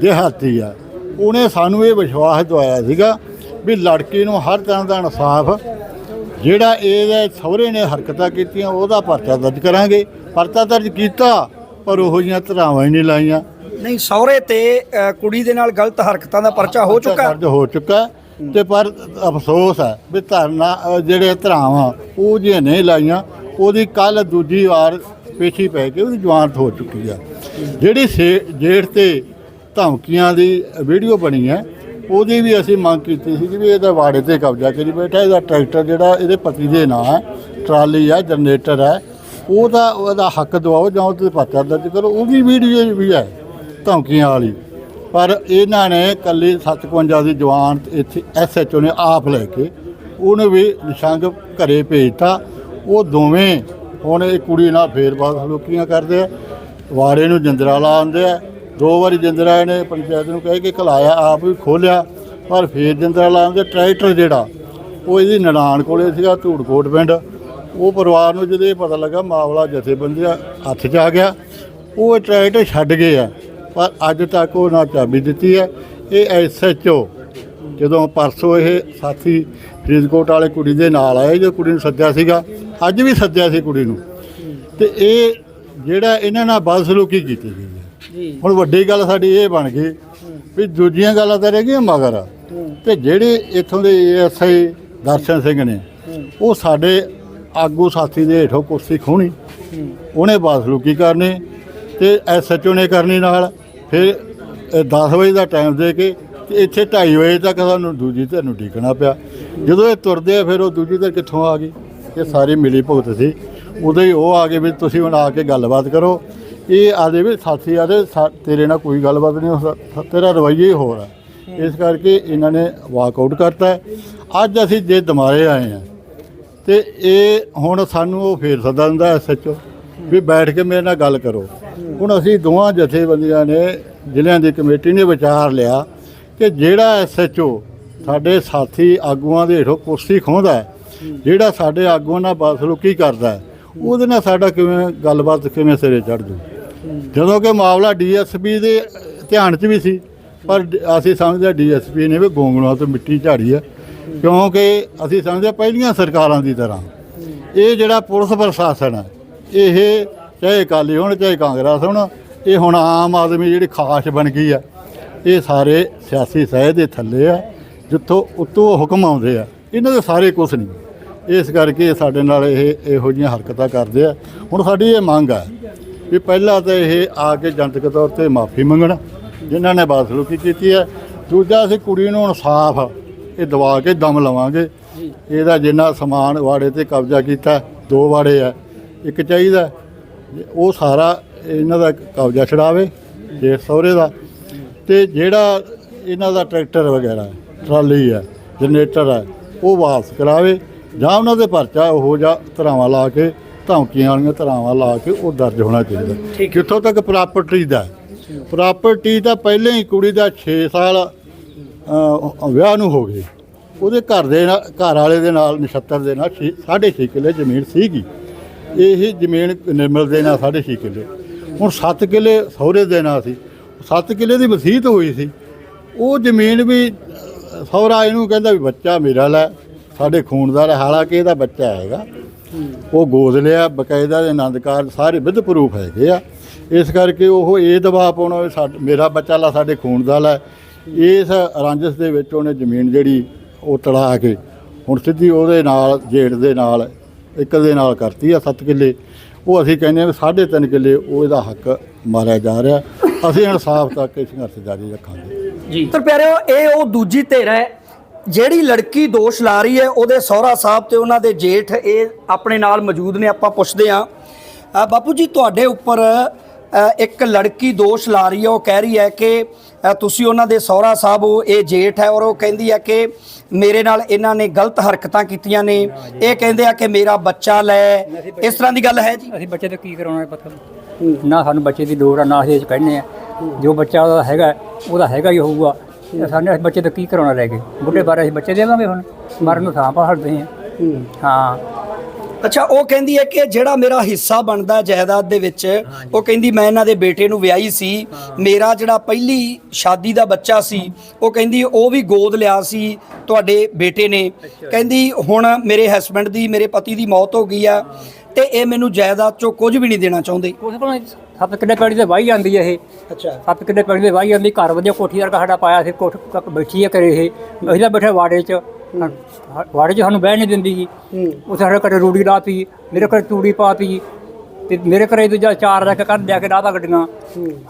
ਦਿਹਾਤੀ ਆ ਉਹਨੇ ਸਾਨੂੰ ਇਹ ਵਿਸ਼ਵਾਸ ਦਵਾਇਆ ਸੀਗਾ ਵੀ ਲੜਕੀ ਨੂੰ ਹਰ ਤਰ੍ਹਾਂ ਦਾ ਇਨਸਾਫ ਜਿਹੜਾ ਇਹਦੇ ਸਹੁਰੇ ਨੇ ਹਰਕਤਾਂ ਕੀਤੀਆਂ ਉਹਦਾ ਪਰਚਾ ਦਰਜ ਕਰਾਂਗੇ। ਪਰਚਾ ਦਰਜ ਕੀਤਾ ਪਰ ਉਹੋ ਜਿਹੀਆਂ ਧਰਾਵਾਂ ਹੀ ਨਹੀਂ ਲਾਈਆਂ। ਨਹੀਂ ਸਹੁਰੇ ਤੇ ਅ, ਕੁੜੀ ਦੇ ਨਾਲ ਗਲਤ ਹਰਕਤਾਂ ਦਾ ਪਰਚਾ ਹੋ ਚੁੱਕਾ? ਦਰਜ ਹੋ ਚੁੱਕਾ ਤੇ ਪਰ ਅਫਸੋਸ ਹੈ ਵੀ ਧਰਨਾ ਅ, ਜਿਹੜੇ ਧਰਾਵਾਂ ਉਹ ਜੇ ਨਹੀਂ ਲਾਈਆਂ। ਉਹਦੀ ਕੱਲ ਦੂਜੀ ਵਾਰ ਪੇਸ਼ੀ ਪੈ ਕੇ ਉਹਦੀ ਜਵਾਨਤ ਹੋ ਚੁੱਕੀ ਆ। ਜਿਹੜੀ ਸੇ- ਜੇਠ ਤੇ ਧਮਕੀਆਂ ਦੀ ਵੀਡੀਓ ਬਣੀ ਹੈ ਉਹਦੀ ਵੀ ਅਸੀਂ ਮੰਗ ਕੀਤੀ ਸੀ ਵੀ ਇਹਦਾ ਵਾੜੇ ਤੇ ਕਬਜ਼ਾ ਕਰੀ ਬੈਠਾ, ਇਹਦਾ ਟਰੈਕਟਰ ਜਿਹੜਾ ਇਹਦੇ ਪਤੀ ਦੇ ਨਾਂ ਹੈ, ਟਰਾਲੀ ਹੈ, ਜਨਰੇਟਰ ਹੈ, ਉਹਦਾ ਉਹਦਾ ਹੱਕ ਦਿਵਾਓ ਜਾਂ ਉਹਦੇ ਤੇ ਪਰਚਾ ਦਰਜ ਕਰੋ ਉਹਦੀ ਵੀਡੀਓ ਵੀ ਹੈ, ਧਮਕੀਆਂ ਵਾਲੀ। ਪਰ ਇਹਨਾਂ ਨੇ ਕੱਲੀ 57 ਦੀ ਜਵਾਨ ਇੱਥੇ ਐਸਐਚਓ ਨੇ ਆਪ ਲੈ ਕੇ ਉਹਨੂੰ ਵੀ ਨਿਸ਼ੰਗ ਘਰੇ ਭੇਜਤਾ। ਉਹ ਦੋਵੇਂ ਹੁਣ ਇਹ ਕੁੜੀ ਨਾਲ ਫੇਰ ਬਾਤ ਸਲੂਕੀਆਂ ਕਰਦੇ ਆ, ਵਾੜੇ ਨੂੰ ਜੰਦਰਾ ਲਾਉਂਦੇ ਆ ਦੋ ਵਾਰੀ ਜੰਦਰਾ ਨੇ ਪੰਚਾਇਤ ਨੂੰ ਕਹਿ ਕੇ ਘਲਾਇਆ, ਆਪ ਵੀ ਖੋਲਿਆ, ਪਰ ਫੇਰ ਜੰਦਰਾ ਲਾਉਂਦੇ ਟਰੈਕਟਰ ਜਿਹੜਾ, ਉਹ ਇਹਦੀ ਨਨਾਣ ਕੋਲੇ ਸੀਗਾ, ਧੂੜਕੋਟ ਪਿੰਡ। ਉਹ ਪਰਿਵਾਰ ਨੂੰ ਜਦੋਂ ਇਹ ਪਤਾ ਲੱਗਾ ਮਾਮਲਾ ਦਾ ਹੱਥ 'ਚ ਆ ਗਿਆ, ਉਹ ਟਰੈਕਟਰ ਛੱਡ ਗਏ ਆ, ਪਰ ਅੱਜ ਤੱਕ ਉਹ ਨਾ ਚਾਬੀ ਦਿੱਤੀ ਹੈ। ਇਹ ਐਸਐਚਓ ਜਦੋਂ ਪਰਸੋਂ ਇਹ ਸਾਥੀ ਫਰੀਦਕੋਟ ਵਾਲੇ ਕੁੜੀ ਦੇ ਨਾਲ ਆਏ, ਜੋ ਕੁੜੀ ਨੂੰ ਸੱਦਿਆ ਸੀਗਾ, ਅੱਜ ਵੀ ਸੱਦਿਆ ਸੀ ਕੁੜੀ ਨੂੰ। ਤੇ ਇਹ ਜਿਹੜਾ ਇਹਨਾਂ ਨਾਲ ਬਦਸਲੂਕੀ ਕੀਤੀ ਗਈ ਹੈ। ਜੀ। ਹੁਣ ਵੱਡੀ ਗੱਲ ਸਾਡੀ ਇਹ ਬਣ ਗਈ ਵੀ ਦੂਜੀਆਂ ਗੱਲਾਂ ਤਾਂ ਰਹਿ ਗਈਆਂ ਮਗਰ। ਤੇ ਜਿਹੜੇ ਇੱਥੋਂ ਦੇ ਐਸਆਈ ਦਰਸ਼ਨ ਸਿੰਘ ਨੇ ਉਹ ਸਾਡੇ ਆਗੂ ਸਾਥੀ ਦੇ ਹੇਠੋਂ ਕੁਰਸੀ ਖੋਣੀ ਉਹਨੇ ਬਾਸਲੂਕੀ ਕਰਨੀ ਤੇ ਐਸਐਚਓ ਨੇ ਕਰਨੀ ਨਾਲ। ਫਿਰ 10 ਵਜੇ ਦਾ ਟਾਈਮ ਦੇ ਕੇ ਤੇ ਇੱਥੇ 2:30 ਵਜੇ ਤੱਕ ਸਾਨੂੰ ਦੂਜੀ ਧਿਰ ਨੂੰ ਢੀਕਣਾ ਪਿਆ। ਜਦੋਂ ਇਹ ਤੁਰਦੇ ਆ ਫਿਰ ਉਹ ਦੂਜੀ ਧਿਰ ਕਿੱਥੋਂ ਆ ਗਈ? ਇਹ ਸਾਰੀ ਮਿਲੀ ਭੁਗਤ ਸੀ। ਉਦੋਂ ਹੀ ਉਹ ਆ ਗਏ ਵੀ ਤੁਸੀਂ ਹੁਣ ਆ ਕੇ ਗੱਲਬਾਤ ਕਰੋ। ਇਹ ਆਦੇ ਵੀ ਸਾਥੀ ਆਦੇ ਤੇਰੇ ਨਾਲ ਕੋਈ ਗੱਲਬਾਤ ਨਹੀਂ ਹੋ ਸਕ- ਤੇਰਾ ਰਵੱਈਆ ਹੀ ਹੋਰ ਹੈ ਇਸ ਕਰਕੇ ਇਹਨਾਂ ਨੇ ਵਾਕਆਊਟ ਕਰਤਾ ਅੱਜ ਅਸੀਂ ਜੇ ਦੁਬਾਰੇ ਆਏ ਆ ਤੇ ਇਹ ਹੁਣ ਸਾਨੂੰ ਉਹ ਫੇਰ ਸੱਦਾ ਦਿੰਦਾ ਐਸਐਚਓ ਵੀ ਬੈਠ ਕੇ ਮੇਰੇ ਨਾਲ ਗੱਲ ਕਰੋ। ਹੁਣ ਅਸੀਂ ਦੋਵਾਂ ਜਥੇਬੰਦੀਆਂ ਨੇ ਜ਼ਿਲ੍ਹਿਆਂ ਦੀ ਕਮੇਟੀ ਨੇ ਵਿਚਾਰ ਲਿਆ ਕਿ ਜਿਹੜਾ ਐਸਐਚਓ ਸਾਡੇ ਸਾਥੀ ਆਗੂਆਂ ਦੇ ਹੇਠੋਂ ਕੁਰਸੀ ਖੋਹਦਾ ਜਿਹੜਾ ਸਾਡੇ ਆਗੂਆਂ ਨਾਲ ਬਦਸਲੂਕੀ ਕਰਦਾ ਹੈ, ਉਹਦੇ ਨਾਲ ਸਾਡਾ ਕਿਵੇਂ ਗੱਲਬਾਤ ਕਿਵੇਂ ਸਿਰੇ ਚੜ ਜੂ? ਜਦੋਂ ਕਿ ਮਾਮਲਾ ਡੀਐਸਪੀ ਦੇ ਧਿਆਨ 'ਚ ਵੀ ਸੀ, ਪਰ ਅਸੀਂ ਸਮਝਦੇ ਡੀਐਸਪੀ ਨੇ ਵੀ ਗੋਂਗਲੂਆਂ ਤੋਂ ਮਿੱਟੀ ਝਾੜੀ ਆ, ਕਿਉਂਕਿ ਅਸੀਂ ਸਮਝਦੇ ਪਹਿਲੀਆਂ ਸਰਕਾਰਾਂ ਦੀ ਤਰ੍ਹਾਂ। ਇਹ ਜਿਹੜਾ ਪੁਲਿਸ ਪ੍ਰਸ਼ਾਸਨ ਹੈ ਇਹ ਚਾਹੇ ਅਕਾਲੀ ਹੋਣ, ਚਾਹੇ ਕਾਂਗਰਸ ਹੋਣ, ਇਹ ਹੁਣ ਆਮ ਆਦਮੀ ਜਿਹੜੀ ਖਾਸ ਬਣ ਗਈ ਆ, ਇਹ ਸਾਰੇ ਸਿਆਸੀ ਸਹਿ ਦੇ ਥੱਲੇ ਆ, ਜਿੱਥੋਂ ਉੱਤੋਂ ਹੁਕਮ ਆਉਂਦੇ ਆ। ਇਹਨਾਂ ਦੇ ਸਾਰੇ ਕੁਛ ਨਹੀਂ। ਇਸ ਕਰਕੇ ਸਾਡੇ ਨਾਲ ਇਹ ਇਹੋ ਜਿਹੀਆਂ ਹਰਕਤਾਂ ਕਰਦੇ ਆ। ਹੁਣ ਸਾਡੀ ਇਹ ਮੰਗ ਆ ਵੀ ਪਹਿਲਾਂ ਤਾਂ ਇਹ ਆ ਕੇ ਜਨਤਕ ਤੌਰ ਤੇ ਮਾਫੀ ਮੰਗਣ, ਜਿਨ੍ਹਾਂ ਨੇ ਬਦਸਲੂਕੀ ਕੀਤੀ ਹੈ ਦੂਜਾ, ਅਸੀਂ ਕੁੜੀ ਨੂੰ ਇਨਸਾਫ, ਇਹ ਦਵਾ ਕੇ ਦਮ ਲਵਾਂਗੇ। ਇਹਦਾ ਜਿੰਨਾ ਸਮਾਨ ਵਾੜੇ ਤੇ ਕਬਜ਼ਾ ਕੀਤਾ, ਦੋ ਵਾੜੇ ਆ, ਇੱਕ ਚਾਹੀਦਾ। ਉਹ ਸਾਰਾ ਇਹਨਾਂ ਦਾ ਕਬਜ਼ਾ ਛਡਾਵੇ, ਜੇ ਸਹੁਰੇ ਦਾ। ਤੇ ਜਿਹੜਾ ਇਹਨਾਂ ਦਾ ਟਰੈਕਟਰ ਵਗੈਰਾ, ਟਰਾਲੀ ਹੈ ਜਨਰੇਟਰ ਹੈ ਉਹ ਵਾਪਸ ਕਰਾਵੇ। ਜਾਂ ਉਹਨਾਂ ਦੇ ਪਰਚਾ ਉਹ ਜਾਂ ਧਰਾਵਾਂ ਲਾ ਕੇ ਧਮਕੀਆਂ ਵਾਲੀਆਂ ਧਰਾਵਾਂ ਲਾ ਕੇ ਉਹ ਦਰਜ ਹੋਣਾ ਚਾਹੀਦਾ। ਕਿੱਥੋਂ ਤੱਕ ਪ੍ਰਾਪਰਟੀ ਦਾ ਪ੍ਰਾਪਰਟੀ ਤਾਂ ਪਹਿਲਾਂ ਹੀ ਕੁੜੀ ਦਾ 6 ਸਾਲ ਵਿਆਹ ਨੂੰ ਹੋ ਗਏ। ਉਹਦੇ ਘਰ ਦੇ ਨਾਲ ਘਰ ਵਾਲੇ ਦੇ ਨਾਲ ਨਛੱਤਰ ਦੇ ਨਾਲ ਛੇ- ਸਾਢੇ ਛੇ ਕਿੱਲੇ ਜ਼ਮੀਨ ਸੀਗੀ। ਇਹ ਜ਼ਮੀਨ ਨਿਰਮਲ ਦੇ ਨਾਲ ਸਾਢੇ ਛੇ ਕਿੱਲੇ। ਹੁਣ 7 ਕਿੱਲੇ ਸਹੁਰੇ ਦੇ ਨਾਲ ਸੀ। 7 ਕਿੱਲੇ ਦੀ ਵਸੀਅਤ ਹੋਈ ਸੀ। ਉਹ ਜ਼ਮੀਨ ਵੀ ਸਹੁਰਾ ਇਹਨੂੰ ਕਹਿੰਦਾ ਵੀ ਬੱਚਾ ਮੇਰਾ ਲੈ। ਸਾਡੇ ਖੂਨਦਾਰ ਹੈ, ਹਾਲਾਂਕਿ ਇਹਦਾ ਬੱਚਾ ਹੈਗਾ। ਉਹ ਗੋਦ ਲਿਆ ਬਕਾਇਦਾ ਦੇ ਆਨੰਦ ਕਾਰਜ ਸਾਰੇ ਵਿਦ ਪ੍ਰੂਫ ਹੈਗੇ ਆ। ਇਸ ਕਰਕੇ ਉਹ ਇਹ ਦਬਾਅ ਪਾਉਣਾ ਵੀ ਸਾਡ- ਮੇਰਾ ਬੱਚਾ ਲਾ ਸਾਡੇ ਖੂਨ ਦਾ ਲੈ ਇਸ ਰੰਜਸ ਦੇ ਵਿੱਚ ਉਹਨੇ ਜ਼ਮੀਨ ਜਿਹੜੀ ਉਹ ਤੜਾ ਕੇ ਹੁਣ ਸਿੱਧੀ ਉਹਦੇ ਨਾਲ ਜੇੜ ਦੇ ਨਾਲ ਇੱਕ ਦੇ ਨਾਲ ਕਰਤੀ ਆ 7 ਕਿੱਲੇ। ਉਹ ਅਸੀਂ ਕਹਿੰਦੇ ਆ ਵੀ 3.5 ਕਿੱਲੇ ਉਹ ਇਹਦਾ ਹੱਕ ਮਾਰਿਆ ਜਾ ਰਿਹਾ। ਅਸੀਂ ਇਨਸਾਫ ਤੱਕ ਇਹ ਸੰਘਰਸ਼ ਜਾਰੀ ਰੱਖਾਂਗੇ। ਜੀ। ਤਾਂ ਪਿਆਰਿਓ ਇਹ ਉਹ ਦੂਜੀ ਧਿਰ ਹੈ ਜਿਹੜੀ ਲੜਕੀ ਦੋਸ਼ ਲਾ ਰਹੀ ਹੈ ਉਹਦੇ ਸਹੁਰਾ ਸਾਹਿਬ ਤੇ ਉਹਨਾਂ ਦੇ ਜੇਠ ਇਹ ਆਪਣੇ ਨਾਲ ਮੌਜੂਦ ਨੇ ਆਪਾਂ ਪੁੱਛਦੇ ਆ ਬਾਪੂ ਜੀ ਤੁਹਾਡੇ ਉੱਪਰ ਇੱਕ ਲੜਕੀ ਦੋਸ਼ ਲਾ ਰਹੀ ਹੈ ਉਹ ਕਹਿ ਰਹੀ ਹੈ ਕਿ ਤੁਸੀਂ ਉਹਨਾਂ ਦੇ ਸਹੁਰਾ ਸਾਹਿਬ ਹੋ ਇਹ ਜੇਠ ਹੈ ਔਰ ਉਹ ਕਹਿੰਦੀ ਹੈ ਕਿ ਮੇਰੇ ਨਾਲ ਇਹਨਾਂ ਨੇ ਗਲਤ ਹਰਕਤਾਂ ਕੀਤੀਆਂ ਨੇ। ਇਹ ਕਹਿੰਦੇ ਆ ਕਿ ਮੇਰਾ ਬੱਚਾ ਲੈ। ਇਸ ਤਰ੍ਹਾਂ ਦੀ ਗੱਲ ਹੈ ਜੀ? ਅਸੀਂ ਬੱਚੇ ਤੋਂ ਕੀ ਕਰਾਉਣਾ ਹੈ। ਪਤਾ। ਨਾ ਸਾਨੂੰ ਬੱਚੇ ਦੀ ਲੋੜ ਆ ਨਾ ਅਸੀਂ ਕਹਿੰਦੇ ਆ। ਜੋ ਬੱਚਾ ਉਹਦਾ ਹੈਗਾ ਉਹਦਾ ਹੈਗਾ ਹੀ ਹੋਊਗਾ। ਤੇ ਸਾਨੂੰ ਇਸ ਬੱਚੇ ਤੋਂ ਕੀ ਕਰਾਉਣਾ ਲੈ ਕੇ? ਬੁੱਢੇ ਬਾਰੇ ਅਸੀਂ ਬੱਚੇ ਦੇਵਾਂਗੇ ਹੁਣ। ਮਰਨ ਨੂੰ ਥਾਂ ਪਾ ਹਟਦੇ ਹਾਂ। ਹਾਂ। ਅੱਛਾ ਉਹ ਕਹਿੰਦੀ ਹੈ ਕਿ ਜਿਹੜਾ ਮੇਰਾ ਹਿੱਸਾ ਬਣਦਾ ਜਾਇਦਾਦ ਦੇ ਵਿੱਚ ਉਹ ਕਹਿੰਦੀ ਮੈਂ ਇਹਨਾਂ ਦੇ ਬੇਟੇ ਨੂੰ ਵਿਆਹੀ ਸੀ। ਮੇਰਾ ਜਿਹੜਾ ਪਹਿਲੀ ਸ਼ਾਦੀ ਦਾ ਬੱਚਾ ਸੀ ਉਹ ਕਹਿੰਦੀ ਉਹ ਵੀ ਗੋਦ ਲਿਆ ਸੀ ਤੁਹਾਡੇ ਬੇਟੇ ਨੇ। ਕਹਿੰਦੀ ਹੁਣ ਮੇਰੇ ਹਸਬੰਡ ਦੀ ਮੇਰੇ ਪਤੀ ਦੀ ਮੌਤ ਹੋ ਗਈ ਆ ਤੇ ਇਹ ਮੈਨੂੰ ਜਾਇਦਾਦ ਚੋਂ ਕੁਝ ਵੀ ਨਹੀਂ ਦੇਣਾ ਚਾਹੁੰਦੇ। ਸੱਤ ਕਿੱਲੇ ਪੈੜੀ ਤੇ ਵਾਹੀ ਜਾਂਦੀ ਹੈ ਇਹ। ਅੱਛਾ। ਸੱਤ ਕਿੱਲੇ ਪੈੜੀ ਤੇ ਵਾਹੀ ਜਾਂਦੀ ਘਰ ਵਧੀਆ ਕੋਠੀ ਵਰਗਾ ਸਾਡਾ ਪਾਇਆ ਸੀ ਕੋਠ ਤੱਕ ਬੈਠੀ ਹੈ ਕਰੇ ਇਹ। ਅਸੀਂ ਤਾਂ ਬੈਠੇ ਵਾੜੇ 'ਚ। ਵਾੜੇ 'ਚ ਸਾਨੂੰ ਬਹਿ ਨਹੀਂ ਦਿੰਦੀ ਜੀ। ਉਹ ਸਾਡੇ ਘਰੇ ਰੂੜੀ ਲਾਤੀ ਮੇਰੇ ਘਰੇ ਤੂੜੀ ਪਾਤੀ ਤੇ ਮੇਰੇ ਘਰੇ ਦੂਜਾ ਚਾਰ ਰੱਖ ਕਰ ਲਿਆ ਕੇ ਰਾਤਾ ਗੱਡੀਆਂ।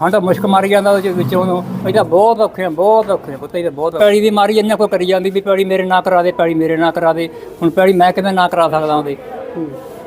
ਹਾਂ। ਤਾਂ ਮੁਸ਼ਕ ਮਾਰੀ ਜਾਂਦਾ ਉਹਦੇ ਵਿੱਚੋਂ ਨੂੰ ਇਹਦਾ ਬਹੁਤ ਔਖੇ ਆ ਬਹੁਤ ਔਖੇ ਆ ਪੁੱਤ ਇਹਦੇ ਬਹੁਤ। ਪੈੜੀ ਦੀ ਮਾਰੀ ਇਹਨਾਂ ਕੋਈ ਕਰੀ ਜਾਂਦੀ ਵੀ ਪੈੜੀ ਮੇਰੇ ਨਾਲ ਕਰਾ ਦੇ ਪੈੜੀ ਮੇਰੇ ਨਾਲ ਕਰਾ ਦੇ। ਹੁਣ ਪੈੜੀ ਮੈਂ ਕਿਵੇਂ ਨਾ ਕਰਾ ਸਕਦਾ ਉਹਦੇ?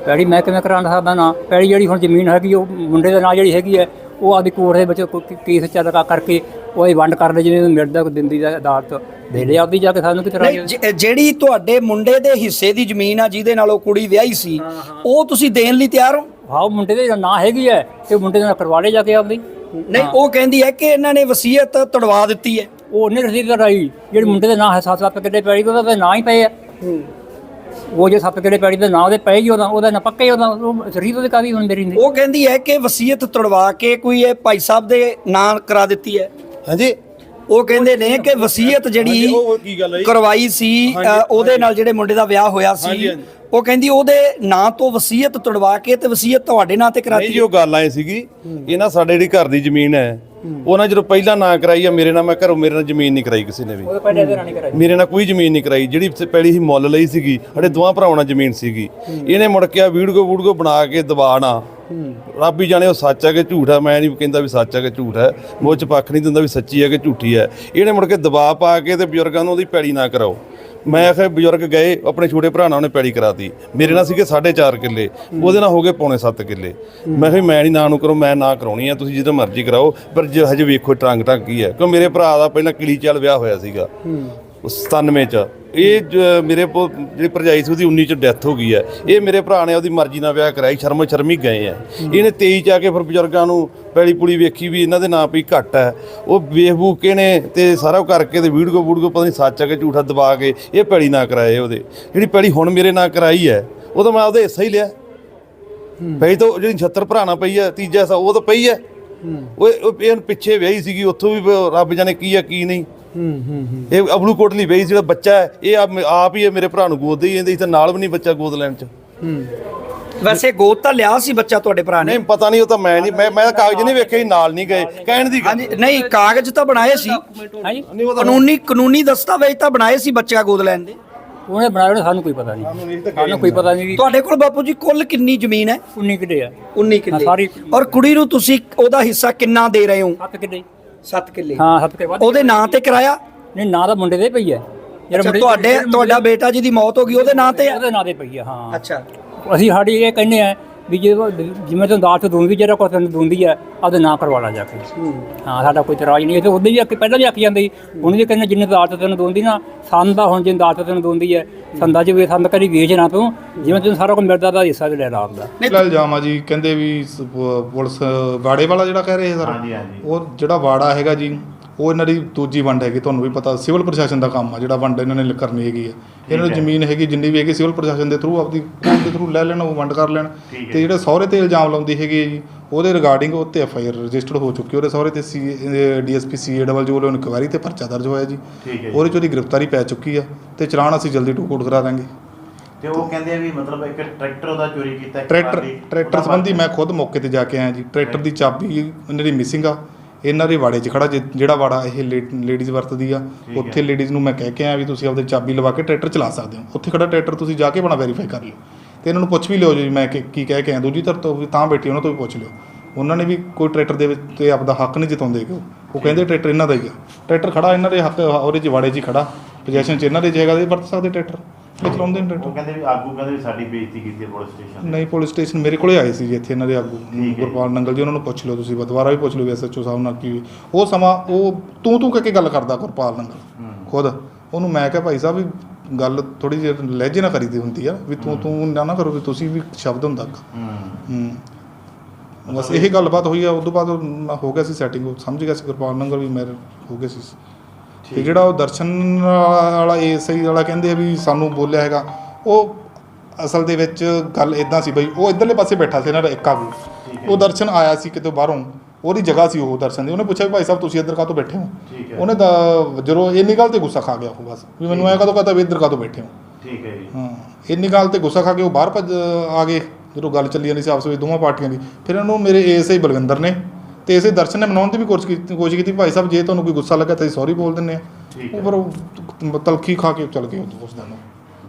ਪੈੜੀ ਮੈਂ ਕਿਵੇਂ ਕਰਾ ਸਕਦਾ ਨਾ? ਪੈੜੀ ਜਿਹੜੀ ਹੁਣ ਜ਼ਮੀਨ ਹੈਗੀ ਉਹ ਮੁੰਡੇ ਦੇ ਨਾਲ ਜਿਹੜੀ ਹੈਗੀ ਹੈ ਉਹ ਆਦੀ ਕੋਰਟ ਦੇ ਵਿੱਚ ਕੇਸ ਚੱਲ ਕਰਕੇ ਉਹ ਇਹ ਵੰਡ ਕਰ ਲੈ ਜਿਵੇਂ ਮਿਲਦਾ ਦਿੰਦੀ ਦਾ ਅਦਾਲਤ। ਦੇ ਲੈ ਆਪਦੀ ਜਾ ਕੇ ਸਾਨੂੰ ਕਿਤੇ ਨਹੀਂ ਜ- ਜਿਹੜੀ ਤੁਹਾਡੇ ਮੁੰਡੇ ਦੇ ਹਿੱਸੇ ਦੀ ਜ਼ਮੀਨ ਆ ਜਿਹਦੇ ਨਾਲ ਉਹ ਕੁੜੀ ਵਿਆਹੀ ਸੀ ਉਹ ਤੁਸੀਂ ਦੇਣ ਲਈ ਤਿਆਰ ਹੋ? ਹਾਂ ਮੁੰਡੇ ਦੇ ਨਾਂ ਹੈਗੀ ਹੈ ਤੇ ਮੁੰਡੇ ਦੇ ਨਾਲ ਕਰਵਾ ਲੈ ਜਾ ਕੇ ਆਪਦੀ। ਨਹੀਂ ਉਹ ਕਹਿੰਦੀ ਹੈ ਕਿ ਇਹਨਾਂ ਨੇ ਵਸੀਅਤ ਤੜਵਾ ਦਿੱਤੀ ਹੈ। ਉਹ ਉਹਨੇ ਰਸੀਦ ਕਰਾਈ ਜਿਹੜੀ ਮੁੰਡੇ ਦੇ ਨਾਂ ਹੈ ਸੱਤ ਸੱਤ ਕਿੱਲੇ ਪੈੜੀ ਉਹਦਾ ਤਾਂ ਨਾਂ ਹੀ ਪਏ ਆ। ਉਹ ਜੇ ਸੱਤ ਕਿੱਲੇ ਪੈੜੀ ਦੇ ਨਾਂ ਉਹਦੇ ਪਏ ਹੀ ਉਹਦਾ ਉਹਦਾ ਨਾਂ ਪੱਕੇ ਉਹਦਾ ਉਹ ਰਸੀਦ ਉਹਦੇ ਕਾਦੀ ਹੁਣ ਮੇਰੀ ਨਹੀਂ ਉਹ ਕਹਿੰਦੀ ਹੈ ਕਿ ਵਸੀਅਤ ਤੜਵਾ ਕੇ ਕੋਈ ਇਹ ਭਾਈ ਸਾਹਿਬ ਦੇ ਨਾਂ ਕਰਾ ਦਿੱਤੀ ਹੈ। ਹਾਂਜੀ। ਉਹ ਕਹਿੰਦੇ ਨੇ ਕਿ ਵਸੀਅਤ ਜਿਹੜੀ ਉਹ ਕੀ ਗੱਲ ਹੈ ਜੀ? ਕਰਵਾਈ ਸੀ ਉਹਦੇ ਨਾਲ ਜਿਹੜੇ ਮੁੰਡੇ ਦਾ ਵਿਆਹ ਹੋਇਆ ਸੀ। ਉਹ ਕਹਿੰਦੀ ਉਹਦੇ ਨਾਂ ਤੋਂ ਵਸੀਅਤ ਤੜਵਾ ਕੇ ਤੇ ਵਸੀਅਤ ਤੁਹਾਡੇ ਨਾਂ ਤੇ ਕਰਾਤੀ ਜੀ ਉਹ ਗੱਲ ਆਏ ਸੀਗੀ ਇਹ ਨਾ ਸਾਡੇ ਜਿਹੜੀ ਘਰ ਦੀ ਜ਼ਮੀਨ ਹੈ ਉਹਨਾਂ ਜਦੋਂ ਪਹਿਲਾਂ ਨਾ ਕਰਾਈ ਆ ਮੇਰੇ ਨਾਲ ਮੈਂ ਘਰੋਂ ਮੇਰੇ ਨਾਲ ਜ਼ਮੀਨ ਨਹੀਂ ਕਰਾਈ ਕਿਸੇ ਨੇ ਵੀ। ਪਹਿਲੇ ਦੇ ਕਰਾਈ। ਮੇਰੇ ਨਾਲ ਕੋਈ ਜ਼ਮੀਨ ਨਹੀਂ ਕਰਾਈ। ਜਿਹੜੀ ਸ- ਪਹਿਲੀ ਹੀ ਮੁੱਲ ਲਈ ਸੀਗੀ ਸਾਡੇ ਦੋਵਾਂ ਭਰਾਵਾਂ ਨਾਲ ਜ਼ਮੀਨ ਸੀਗੀ। ਇਹਨੇ ਮੁੜ ਕੇ ਆ ਵੀਡੀਓ ਵੀਡੀਓ ਬਣਾ ਕੇ ਦਬਾਣਾ। ਰੱਬ ਹੀ ਜਾਣੇ ਉਹ ਸੱਚ ਹੈ ਕਿ ਝੂਠ ਹੈ ਮੈਂ ਨਹੀਂ ਕਹਿੰਦਾ ਵੀ ਸੱਚ ਹੈ ਕਿ ਝੂਠ ਹੈ ਮੋਹ ਚ ਪੱਖ ਨਹੀਂ ਦਿੰਦਾ ਵੀ ਸੱਚੀ ਹੈ ਕਿ ਝੂਠੀ ਹੈ ਇਹਨੇ ਮੁੜ ਕੇ ਦਬਾਅ ਪਾ ਕੇ ਤੇ ਬਜ਼ੁਰਗਾਂ ਨੂੰ ਉਹਦੀ ਪੈੜੀ ਨਾ ਕਰਾਓ। ਮੈਂ ਆਖਿਆ ਬਜ਼ੁਰਗ ਗਏ ਆਪਣੇ ਛੋਟੇ ਭਰਾ ਨਾਲ ਉਹਨੇ ਪੈੜੀ ਕਰਾਤੀ। ਮੇਰੇ ਨਾਲ ਸੀਗੇ 4.5 ਕਿੱਲੇ ਉਹਦੇ ਨਾਲ ਹੋ ਗਏ ਪੌਣੇ 7 ਕਿੱਲੇ। ਮੈਂ ਕਿਹਾ ਮੈਂ ਨਹੀਂ ਨਾ ਨੂੰ ਕਰੋ ਮੈਂ ਨਾ ਕਰਾਉਣੀ ਆ ਤੁਸੀਂ ਜਦੋਂ ਮਰਜ਼ੀ ਕਰਾਓ ਪਰ ਜੇ ਹਜੇ ਵੇਖੋ ਟਰੰਗ ਟੰਗ ਕੀ ਹੈ। ਕਿਉਂ ਮੇਰੇ ਭਰਾ ਦਾ ਪਹਿਲਾਂ ਕਿਲੀ ਚਾਲ ਵਿਆਹ ਹੋਇਆ ਸੀਗਾ ਉਸ 97 ਚ। ਇਹ ਮੇਰੇ ਜਿਹੜੀ ਭਰਜਾਈ ਸੀ ਉਹਦੀ 19 ਚ ਡੈਥ ਹੋ ਗਈ ਹੈ। ਇਹ ਮੇਰੇ ਭਰਾ ਨੇ ਉਹਦੀ ਮਰਜ਼ੀ ਨਾਲ ਵਿਆਹ ਕਰਾਈ ਸ਼ਰਮੋ ਸ਼ਰਮੀ ਗਏ ਆ। ਇਹਨੇ 23 ਚ ਆ ਕੇ ਫਿਰ ਬਜ਼ੁਰਗਾਂ ਨੂੰ ਪੈਲੀ ਪੁਲੀ ਵੇਖੀ ਵੀ ਇਹਨਾਂ ਦੇ ਨਾਂ ਵੀ ਘੱਟ ਹੈ। ਉਹ ਵੇਖ ਬੂਕ ਕੇ ਨੇ ਤੇ ਸਾਰਾ ਕਰਕੇ ਤੇ ਵੀਡੀਓ ਵੀਡੀਓ ਪਤਾ ਨਹੀਂ ਸੱਚ ਹੈ ਕਿ ਝੂਠਾ ਦਬਾ ਕੇ ਇਹ ਪੈਲੀ ਨਾ ਕਰਾਏ ਉਹਦੇ। ਜਿਹੜੀ ਪੈਲੀ ਹੁਣ ਮੇਰੇ ਨਾਂ ਕਰਾਈ ਹੈ ਉਹ ਤਾਂ ਮੈਂ ਉਹਦੇ ਹਿੱਸਾ ਹੀ ਲਿਆ। ਪਈ ਤਾਂ ਜਿਹੜੀ 76 ਭਰਾਣਾ ਪਈ ਹੈ ਤੀਜਾ ਉਹ ਤਾਂ ਪਈ ਹੈ। ਉਹ ਉਹ ਇਹ ਪਿੱਛੇ ਵਿਆਹੀ ਸੀਗੀ ਉੱਥੋਂ ਵੀ ਰੱਬ ਜਾਣੇ ਕੀ ਆ ਕੀ ਨਹੀਂ। ਹੂੰ ਹੂੰ ਹੂੰ। ਇਹ ਅਬਲੂ ਕੋਟਲੀ ਵਿਆਹੀ ਜਿਹੜਾ ਬੱਚਾ ਹੈ ਇਹ ਆਪ ਆਪ ਹੀ ਇਹ ਮੇਰੇ ਭਰਾ ਨੂੰ ਗੋਦ ਦੇ ਜਾਂਦੇ ਸੀ ਤੇ ਨਾਲ ਵੀ ਨਹੀਂ ਬੱਚਾ ਗੋਦ ਲੈਣ ਚ। ਵੈਸੇ ਗੋਦ ਤਾਂ ਲਿਆ ਸੀ ਬੱਚਾ ਤੁਹਾਡੇ ਭਰਾ ਨੇ। ਨਹੀਂ ਪਤਾ ਨਹੀਂ ਉਹ ਤਾਂ ਮੈਂ ਨਹੀਂ ਮੈਂ ਮੈਂ ਤਾਂ ਕਾਗਜ਼ ਨਹੀਂ ਵੇਖੇ ਸੀ, ਨਾਲ ਨਹੀਂ ਗਏ। ਕਹਿਣ ਦੀ ਗੱਲ ਹਾਂਜੀ ਨਹੀਂ ਕਾਗਜ਼ ਤਾਂ ਬਣਾਏ ਸੀ। ਹਾਂਜੀ ਕਾਨੂੰਨੀ ਕਾਨੂੰਨੀ ਦਸਤਾਵੇਜ਼ ਤਾਂ ਬਣਾਏ ਸੀ ਬੱਚਾ ਗੋਦ ਲੈਣ ਦੇ। ਉਹਨੇ ਬਣਾਇਆ ਹੋਣਾ, ਸਾਨੂੰ ਕੋਈ ਪਤਾ ਨਹੀਂ। ਸਾਨੂੰ ਕੋਈ ਪਤਾ ਨਹੀਂ ਵੀ ਤੁਹਾਡੇ ਕੋਲ ਬਾਪੂ ਜੀ ਕੁੱਲ ਕਿੰਨੀ ਜ਼ਮੀਨ ਹੈ? 19 ਕਿੱਲੇ ਆ। 19 ਕਿੱਲੇ। ਸਾਰੀ- ਔਰ ਕੁੜੀ ਨੂੰ ਤੁਸੀਂ ਉਹਦਾ ਹਿੱਸਾ ਕਿੰਨਾ ਦੇ ਰਹੇ ਹੋ? 7 ਕਿੱਲੇ। 7 ਕਿੱਲੇ। ਹਾਂ 7 ਕਿੱਲੇ। ਵੱਧ ਉਹਦੇ ਨਾਂ ਤੇ ਕਰਾਇਆ? ਨਹੀਂ ਨਾਂ ਤਾਂ ਮੁੰਡੇ ਦੇ ਪਈ ਹੈ। ਅੱਛਾ ਮੁੰਡੇ ਤੁਹਾਡੇ ਤੁਹਾਡਾ ਬੇਟਾ ਜੀ ਦੀ ਮੌਤ ਹੋ ਗਈ ਉਹਦੇ ਨਾਂ ਤੇ ਆ ਉਹਦੇ ਨਾਂ ਤੇ ਪਈ ਹੈ ਹਾਂ। ਅੱਛਾ। ਅਸੀਂ ਸਾਡੀ ਇਹ ਕਹਿੰਦੇ ਆ ਵੀ ਜੇ ਉਹ ਜਿਵੇਂ ਤੋਂ ਦਾਤ ਦੂੰਦੀ ਜਿਹੜਾ ਕੋਈ ਦੂੰਦੀ ਹੈ ਆਪਦੇ ਨਾਂ ਕਰਵਾ ਲਾ ਜਾ ਕੇ। ਹਾਂ। ਸਾਡਾ ਕੋਈ ਇਤਰਾਜ਼ ਨਹੀਂ ਇਹ ਤਾਂ ਉਦੋਂ ਵੀ ਆਖੀ ਪਹਿਲਾਂ ਵੀ ਆਖੀ ਜਾਂਦੀ ਸੀ। ਹੁਣ ਵੀ ਕਹਿੰਦੇ ਜਿੰਨੇ ਦਾਤ ਤੈਨੂੰ ਦੂੰਦੀ ਨਾ ਸੰਦ ਹੁਣ ਜਿੰਨ ਦਾਤ ਤੈਨੂੰ ਦੂੰਦੀ ਹੈ ਸੰਦਾ ਚ ਵੀ ਸੰਦ ਕਰੀ ਵੇਚ ਨਾ ਤੂੰ ਜਿਵੇਂ ਤੈਨੂੰ ਸਾਰਾ ਕੁਝ ਮਿਲਦਾ ਦਾ ਹਿੱਸਾ ਵੀ ਲੈ ਲਾ ਆਪਦਾ। ਲੈ ਇਲਜ਼ਾਮ ਆ ਜੀ ਕਹਿੰਦੇ ਵੀ ਸ- ਪ- ਪੁਲਿਸ ਵਾੜੇ ਵਾਲਾ ਜਿਹੜਾ ਕਹਿ ਰਹੇ ਸਰ ਉਹ ਜਿਹੜਾ ਵਾੜਾ ਹੈਗਾ ਜੀ ਉਹ ਇਹਨਾਂ ਦੀ ਦੂਜੀ ਵੰਡ ਹੈਗੀ ਤੁਹਾਨੂੰ ਵੀ ਪਤਾ ਸਿਵਲ ਪ੍ਰਸ਼ਾਸਨ ਦਾ ਕੰਮ ਆ ਜਿਹੜਾ ਵੰਡ ਇਹਨਾਂ ਨੇ ਕਰਨੀ ਹੈਗੀ ਆ। ਇਹਨਾਂ ਨੂੰ ਜ਼ਮੀਨ ਹੈਗੀ ਜਿੰਨੀ ਵੀ ਹੈਗੀ ਸਿਵਲ ਪ੍ਰਸ਼ਾਸਨ ਦੇ ਥਰੂ ਆਪਦੀ ਕੋਰਟ ਦੇ ਥਰੂ ਲੈ ਲੈਣ ਉਹ ਵੰਡ ਕਰ ਲੈਣ। ਤੇ ਜਿਹੜੇ ਸਹੁਰੇ ਤੇ ਇਲਜ਼ਾਮ ਲਾਉਂਦੀ ਹੈਗੀ ਜੀ ਉਹਦੇ ਰਿਗਾਰਡਿੰਗ ਉਹ ਤੇ ਐਫ ਆਈ ਆਰ ਰਜਿਸਟਰਡ ਹੋ ਚੁੱਕੀ ਉਹਦੇ ਸਹੁਰੇ ਤੇ ਸੀ ਡੀਐਸਪੀ ਸੀ ਏ ਡਬਲ ਜੋ ਵੱਲੋਂ ਇਨਕੁਆਇਰੀ ਤੇ ਪਰਚਾ ਦਰਜ ਹੋਇਆ ਜੀ। ਉਹਦੇ ਚ ਉਹਦੀ ਗ੍ਰਿਫਤਾਰੀ ਪੈ ਚੁੱਕੀ ਆ ਤੇ ਚਲਾਨ ਅਸੀਂ ਜਲਦੀ ਟੂ ਕੋਰਟ ਕਰਾ ਦਾਂਗੇ। ਤੇ ਉਹ ਕਹਿੰਦੇ ਆ ਵੀ ਮਤਲਬ ਇੱਕ ਟਰੈਕਟਰ ਉਹਦਾ ਚੋਰੀ ਕੀਤਾ ਟਰੈਕਟਰ ਦੀ। ਟਰੈਕਟਰ ਸੰਬੰਧੀ ਮੈਂ ਖੁਦ ਮੌਕੇ ਤੇ ਜਾ ਕੇ ਆਇਆ ਜੀ। ਟਰੈਕਟਰ ਦੀ ਚਾਬੀ ਇਹਨਾਂ ਦੀ ਮਿਸਿੰਗ ਆ। ਇਹਨਾਂ ਦੇ ਵਾੜੇ 'ਚ ਖੜਾ ਜਿ- ਜਿਹੜਾ ਵਾੜਾ ਇਹ ਲੇਡੀਜ਼ ਵਰਤਦੀ ਆ ਉੱਥੇ ਲੇਡੀਜ਼ ਨੂੰ ਮੈਂ ਕਹਿ ਕੇ ਆਇਆ ਵੀ ਤੁਸੀਂ ਆਪਦੇ ਚਾਬੀ ਲਵਾ ਕੇ ਟਰੈਕਟਰ ਚਲਾ ਸਕਦੇ ਹੋ। ਉੱਥੇ ਖੜਾ ਟਰੈਕਟਰ ਤੁਸੀਂ ਜਾ ਕੇ ਬਣਾ ਵੈਰੀਫਾਈ ਕਰ ਲਿਓ। ਤੇ ਇਹਨਾਂ ਨੂੰ ਪੁੱਛ ਵੀ ਲਿਓ ਜੀ ਮੈਂ ਕਿ- ਕੀ ਕਹਿ ਕੇ ਆਇਆ ਦੂਜੀ ਤਰਫ ਤੋਂ ਵੀ ਤਾਂ ਬੈਠੀ ਉਹਨਾਂ ਤੋਂ ਵੀ ਪੁੱਛ ਲਿਓ। ਉਹਨਾਂ ਨੇ ਵੀ ਕੋਈ ਟਰੈਕਟਰ ਦੇ ਵਿੱਚ ਤੇ ਆਪਦਾ ਹੱਕ ਨਹੀਂ ਜਤਾਉਂਦੇ ਕਿ ਉਹ। ਉਹ ਕਹਿੰਦੇ ਟਰੈਕਟਰ ਇਹਨਾਂ ਦਾ ਹੀ ਆ। ਟਰੈਕਟਰ ਖੜਾ ਇਹਨਾਂ ਦੇ ਹੱਕ ਉਹਦੇ 'ਚ ਵਾੜੇ 'ਚ ਹੀ ਖੜਾ। ਪੋਜੀਸ਼ਨ 'ਚ ਇਹਨਾਂ ਦੇ ਜਗ੍ਹਾ ਦੇ ਵਰਤ ਸਕਦੇ ਟਰੈਕਟਰ। ਇਹ ਚਲਾਉਂਦੇ ਨੇ ਉਹ ਟਰੈਕਟਰ ਕਹਿੰਦੇ ਵੀ ਆਗੂ ਕਹਿੰਦੇ ਵੀ ਸਾਡੀ ਬੇਇੱਜ਼ਤੀ ਕੀਤੀ ਹੈ ਪੁਲਿਸ ਸਟੇਸ਼ਨ ਨਹੀਂ ਪੁਲਿਸ ਸਟੇਸ਼ਨ ਮੇਰੇ ਕੋਲੇ ਆਏ ਸੀ ਜੀ ਇੱਥੇ ਇਹਨਾਂ ਦੇ ਆਗੂ। ਗੁਰਪਾਲ ਨੰਗਲ ਜੀ ਉਹਨਾਂ ਨੂੰ ਪੁੱਛ ਲਿਓ ਤੁਸੀਂ ਦੁਬਾਰਾ ਵੀ ਪੁੱਛ ਲਿਓ ਐਸਐਚਓ ਸਾਹਿਬ ਨਾਲ ਕੀ ਉਹ ਸਮਾਂ ਉਹ ਤੂੰ ਤੂੰ ਕਹਿ ਕੇ ਗੱਲ ਕਰਦਾ ਗੁਰਪਾਲ ਨੰਗਲ। ਖੁਦ। ਉਹਨੂੰ ਮੈਂ ਕਿਹਾ ਭਾਈ ਸਾਹਿਬ ਵੀ ਗੱਲ ਥੋੜੀ ਜਿਹੀ ਲਹਿਜੇ ਨਾਲ ਕਰੀਦੀ ਹੁੰਦੀ ਆ ਵੀ ਤੂੰ ਤੂੰ ਨਾ ਨਾ ਕਰੋ ਵੀ ਤੁਸੀਂ ਵੀ ਸ਼ਬਦ ਹੁੰਦਾ ਇੱਕ। ਹੂੰ। ਹੂੰ। ਬਸ ਇਹੀ ਗੱਲਬਾਤ ਹੋਈ ਆ ਉਸ ਤੋਂ ਬਾਅਦ ਉਹ ਨਾ ਹੋ ਗਿਆ ਸੀ ਸੈਟਿੰਗ ਉਹ ਸਮਝ ਗਿਆ ਸੀ ਗੁਰਪਾਲ ਨੰਗਲ ਵੀ ਮੇਰੇ ਹੋ ਗਿਆ ਸੀ। ਤੇ ਜਿਹੜਾ ਉਹ ਦਰਸ਼ਨ ਵਾਲਾ ਏਸਆਈ ਵਾਲਾ ਕਹਿੰਦੇ ਆ ਵੀ ਸਾਨੂੰ ਬੋਲਿਆ ਹੈਗਾ ਉਹ ਅਸਲ ਦੇ ਵਿੱਚ ਗੱਲ ਇਦਾਂ ਸੀ ਬਈ ਉਹ ਇਧਰਲੇ ਪਾਸੇ ਬੈਠਾ ਸੀ ਇਹਨਾਂ ਦਾ ਇੱਕ ਆਗੂ ਉਹ ਦਰਸ਼ਨ ਆਇਆ ਸੀ ਕਿਤੇ ਬਾਹਰੋਂ ਉਹਦੀ ਜਗ੍ਹਾ ਸੀ ਉਹ ਦਰਸ਼ਨ ਦੀ। ਉਹਨੇ ਪੁੱਛਿਆ ਵੀ ਭਾਈ ਸਾਹਿਬ ਤੁਸੀਂ ਇੱਧਰ ਕਾਹਤੋਂ ਬੈਠੇ ਹੋ। ਉਹਨੇ ਤਾਂ ਜਦੋਂ ਇੰਨੀ ਗੱਲ ਤੇ ਗੁੱਸਾ ਖਾ ਗਿਆ ਉਹ ਬਸ ਵੀ ਮੈਨੂੰ ਐਂ ਕਦੋਂ ਕਹਤਾ ਵੀ ਇੱਧਰ ਕਾਹਤੋਂ ਬੈਠੇ ਹੋ? ਠੀਕ ਹੈ ਜੀ। ਹਾਂ ਇੰਨੀ ਗੱਲ ਤੇ ਗੁੱਸਾ ਖਾ ਕੇ ਉਹ ਬਾਹਰ ਭੱਜ ਆ ਗਏ। ਜਦੋਂ ਗੱਲ ਚੱਲੀ ਜਾਂਦੀ ਸੀ ਆਪਸ ਵਿੱਚ ਦੋਵਾਂ ਪਾਰਟੀਆਂ ਦੀ ਫਿਰ ਉਹਨੂੰ ਮੇਰੇ ਏਐਸਆਈ ਬਲਵਿੰਦਰ ਨੇ ਤੇ ਇਸੇ ਦਰਸ਼ਨ ਨੇ ਮਨਾਉਣ ਦੀ ਵੀ ਕੋਸ਼ਿਸ਼ ਕੀਤੀ ਕੋਸ਼ਿਸ਼ ਕੀਤੀ ਭਾਈ ਸਾਹਿਬ ਜੇ ਤੁਹਾਨੂੰ ਕੋਈ ਗੁੱਸਾ ਲੱਗਾ ਤਾਂ ਸੌਰੀ ਬੋਲ ਦਿੰਨੇ ਆ ਉਹ ਪਰ ਉਹ ਤਲਖੀ ਖਾ ਕੇ ਚੱਲ ਗਏ ਉਸ ਦਿਨ।